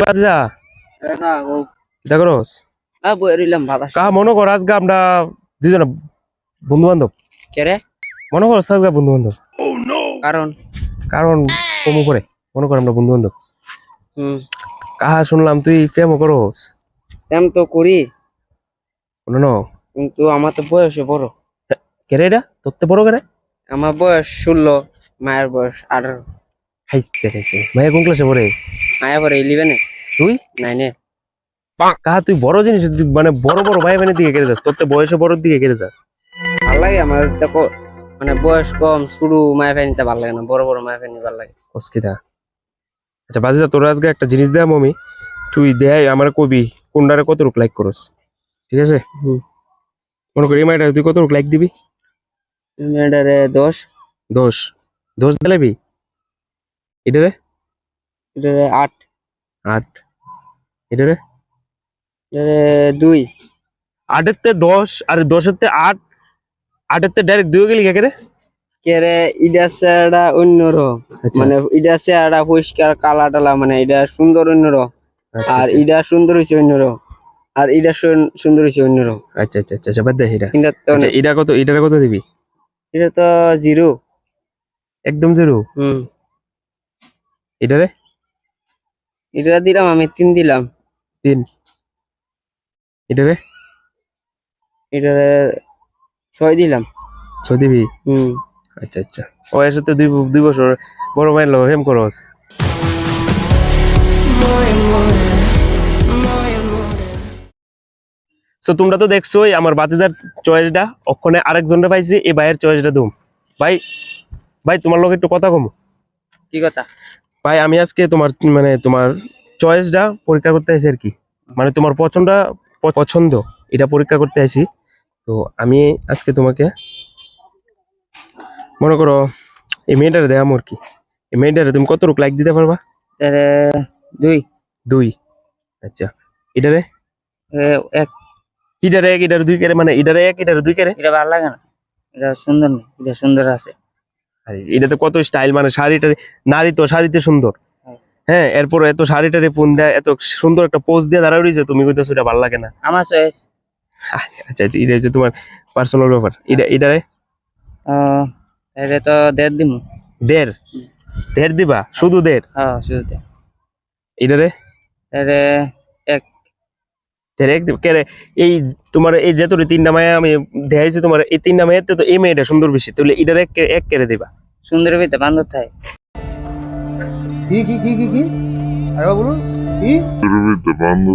বাজা এটা করস? বইরিলাম কা মনে কর আজকে আমরা দুজনে বন্ধু বান্ধব মনে করস আজকে বন্ধু বান্ধব কারণ কারণ কমু করে মনে কর আমরা বন্ধু বান্ধব হুম কাহা শুনলাম তুই প্রেমও করস এম তো করি না? কিন্তু আমার তো বয়সে বড়। কেরে এটা তোর তো বড় কেরে আমার বয়স ষোলো মায়ের বয়স আঠারো খাইতে খাইছে ভাইয়া কোন ক্লাসে পড়ে? ইলেভেনে তুই? নাইনে কাহা তুই বড় জিনিস মানে বড় বড় ভাই বোনের দিকে কেড়ে যাস তোর তো বয়সে বড় দিকে কেড়ে যাস। ভালো লাগে আমার দেখো মানে বয়স কম শুরু ভালো লাগে না বড় বড় ভালো লাগে। অস্কিতা আচ্ছা বাজিদা তোর আজকে একটা জিনিস দেয়া মমি। তুই দেয় আমার কবি কোনটারে কত রূপ লাইক করস? ঠিক আছে? হুম। মনে করি মাইটা তুই কত রূপ লাইক দিবি? দশ। দশ। দশ দিলাবি এটারে এটারে আট। আট। এটারে এটারে দুই। আটের তে দশ আর দশের তে আট। আটের তে ডাইরেক্ট দুই গেলি কে রে? কে রে? ইডা চেহারা অন্যরকম। আচ্ছা। মানে ইডা চেহারা পরিষ্কার কালা টালা মানে এটা সুন্দর অন্যরকম। আচ্ছা, আর আচ্ছা। ইডা সুন্দর হয়েছে অন্যরকম। আর ইডা সুন- সুন্দর হয়েছে অন্যরকম। আচ্ছা আচ্ছা আচ্ছা আচ্ছা বাদ দে এটা। আচ্ছা এটা কত এটারে কত দিবি? এটা তো জিরো। একদম জিরো? হুম। এটারে এটা দিলাম আমি তিন দিলাম। তিন। এটারে এটারে ছয় দিলাম। ছয় দিবি? হুম। আচ্ছা আচ্ছা। ও এর সাথে দুই দুই বছর বড় মাইল লোক হেম করস। সো তোমরা তো দেখছোই আমার বাতিজার চয়েসটা ওখানে আরেকজনটা পাইছি এই ভাইয়ের চয়েসটা দুম। ভাই ভাই তোমার লোক একটু কথা কম। কি কথা? ভাই আমি আজকে তোমার মানে তোমার চয়েসটা পরীক্ষা করতে আসি আর কি। মানে তোমার পছন্দ পছন্দ এটা পরীক্ষা করতে আসি তো আমি আজকে তোমাকে মনে করো এই মেয়েটারে দেয় আর কি। এই মেয়েটারে তুমি কত রূপ লাইক দিতে পারবা? দুই। দুই। আচ্ছা এটারে? এক। এটারে এক এটারে দুই কেরে মানে এটারে এক এটারে দুই কেরে? এটা ভালো লাগে না। এটা সুন্দর না এটা সুন্দর আছে। এটাতে কত স্টাইল মানে শাড়িটারে নারী তো শাড়িতে সুন্দর। হ্যাঁ। হ্যাঁ এরপর এত শাড়িটারে ফোন দেয় এত সুন্দর একটা পোজ দিয়ে দাঁড়ায় রয়েছে তুমি কইতেছো এটা ভালো লাগে না। আমার চয়েস আচ্ছা এটা হচ্ছে তোমার পার্সোনাল ব্যাপার। এটা এটারে এটা তো দেড় দিন। দেড়? দেড় দিবা? শুধু দেড়? হ্যাঁ শুধু দেড়। এক দেড় এক দিব কেরে এই তোমার এই যে তোর তিনটা মায়া আমি দেখাইছি তোমার এই তিনটা মায়ের তো এই মেয়েটা সুন্দর বেশি তাহলে এটারে এক এক কেড়ে দিবা? সুন্দর ভিতরে বান্ধব থাকে কি কি কি কি কি? আরেকবার বলুন কি? Permite, mando.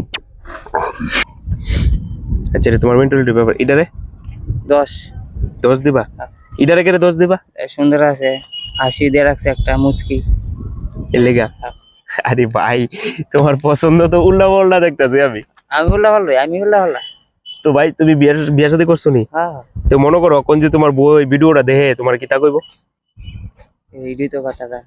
আচ্ছা তোমার মেন্টালিটি ব্যাপার এটারে? দশ। দশ দিবা? এটারে কেড়ে দশ দিবা? এ সুন্দর আছে হাসি দিয়ে রাখছে একটা মুচকি। লেগা আরে ভাই তোমার পছন্দ তো উল্লা পাল্লা দেখতেছি আমি। আমি আমি বললাম ভালো তো ভাই তুমি বিয়ের বিয়ের সাথে করছ নি? হ্যাঁ। তো মনে করো কোন যে তোমার বই ভিডিওটা দেখে তোমার কিতা কইব? এইটাই তো কথাটা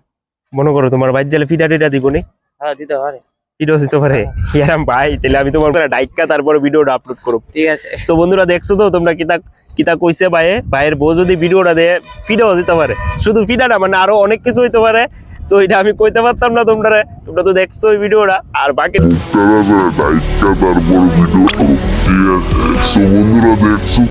মনে করো তোমার বাইর জালে ফিটা টিটা দিব নি? হ্যাঁ দিতে পারে। ভিডিও দিতে পারে। ইয়ারাম ভাই তাহলে আমি তোমার ডাইকা তারপরে ভিডিওটা আপলোড করব। ঠিক আছে। সো বন্ধুরা দেখছ তো তোমরা কিতা কিতা কইছে ভাইয়ে ভাইয়ের বউ যদি ভিডিওটা দেয় ফিডাও দিতে পারে। শুধু ফিডা না মানে আরও অনেক কিছু হইতে পারে। সো এটা আমি কইতে পারতাম না তোমরা তোমরা তো দেখছ ওই ভিডিওটা, আর বাকি vez hay